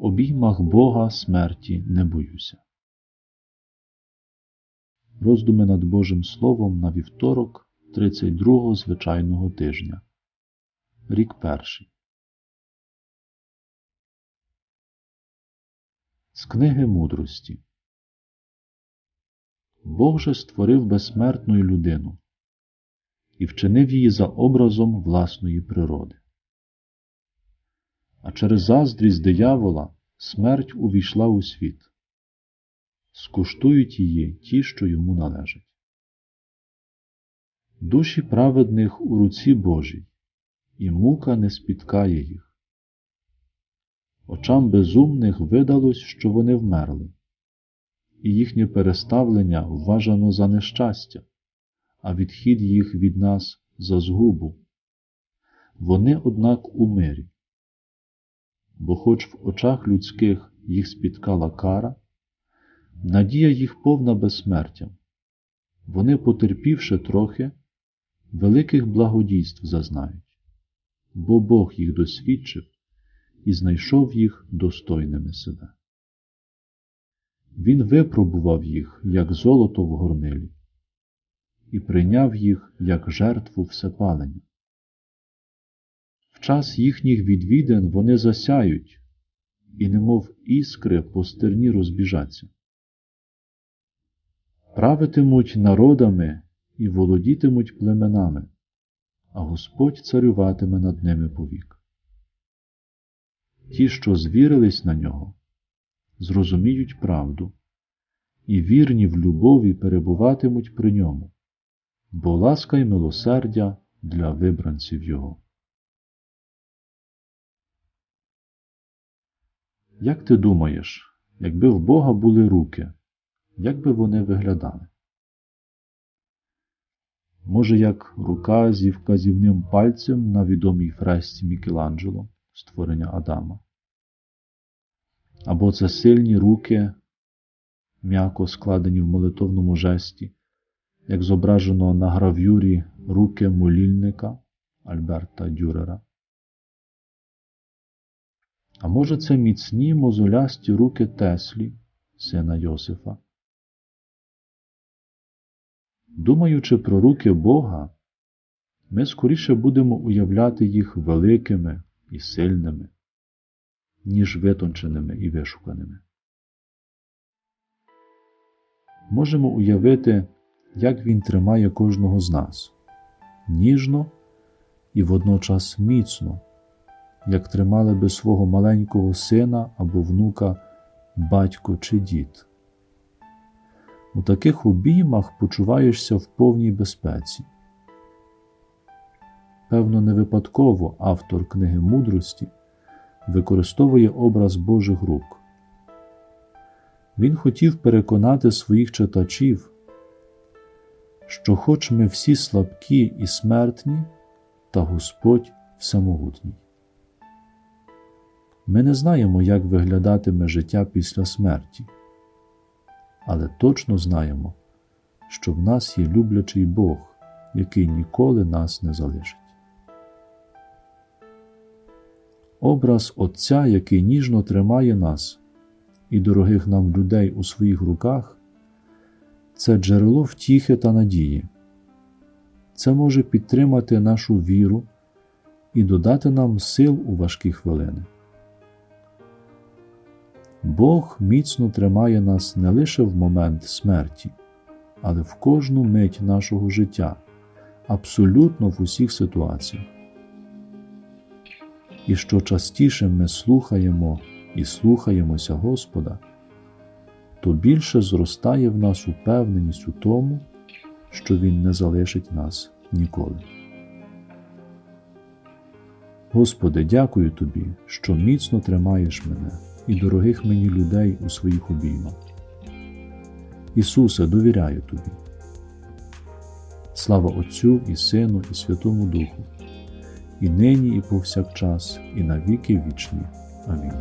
обіймах Бога смерті не боюся. Роздуми над Божим Словом на вівторок 32-го звичайного тижня. Рік перший. З книги мудрості. Бог же створив безсмертну людину і вчинив її за образом власної природи. А через заздрість диявола смерть увійшла у світ. Скуштують її ті, що йому належать. Душі праведних у руці Божій, і мука не спіткає їх. Очам безумних видалось, що вони вмерли, і їхнє переставлення вважано за нещастя, а відхід їх від нас за згубу. Вони, однак, у мирі. Бо, хоч в очах людських їх спіткала кара, надія їх повна безсмертям, вони, потерпівши трохи, великих благодійств зазнають, бо Бог їх досвідчив і знайшов їх достойними себе. Він випробував їх, як золото в горнилі, і прийняв їх як жертву всепалення. Час їхніх відвідин вони засяють, і немов іскри по стерні розбіжаться. Правитимуть народами і володітимуть племенами, а Господь царюватиме над ними повік. Ті, що звірились на нього, зрозуміють правду, і вірні в любові перебуватимуть при ньому, бо ласка й милосердя для вибранців Його. Як ти думаєш, якби в Бога були руки, як би вони виглядали? Може, як рука зі вказівним пальцем на відомій фресці Мікеланджело створення Адама? Або це сильні руки, м'яко складені в молитовному жесті, як зображено на гравюрі руки молільника Альберта Дюрера? А може, це міцні мозолясті руки Теслі, сина Йосифа? Думаючи про руки Бога, ми скоріше будемо уявляти їх великими і сильними, ніж витонченими і вишуканими. Можемо уявити, як Він тримає кожного з нас ніжно і водночас міцно, як тримали би свого маленького сина або внука батько чи дід. У таких обіймах почуваєшся в повній безпеці. Певно, не випадково автор книги мудрості використовує образ Божих рук. Він хотів переконати своїх читачів, що, хоч ми всі слабкі і смертні, та Господь всемогутній. Ми не знаємо, як виглядатиме життя після смерті але точно знаємо, що в нас є люблячий Бог, який ніколи нас не залишить. Образ Отця, який ніжно тримає нас і дорогих нам людей у своїх руках, це джерело втіхи та надії. Це може підтримати нашу віру і додати нам сил у важкі хвилини. Бог міцно тримає нас не лише в момент смерті, але в кожну мить нашого життя, абсолютно в усіх ситуаціях. І що частіше ми слухаємо і слухаємося Господа, то більше зростає в нас упевненість у тому, що Він не залишить нас ніколи. Господи, дякую Тобі, що міцно тримаєш мене і дорогих мені людей у своїх обіймах. Ісусе, довіряю Тобі. Слава Отцю і Сину, і Святому Духу, і нині, і повсякчас, і на віки вічні. Амінь.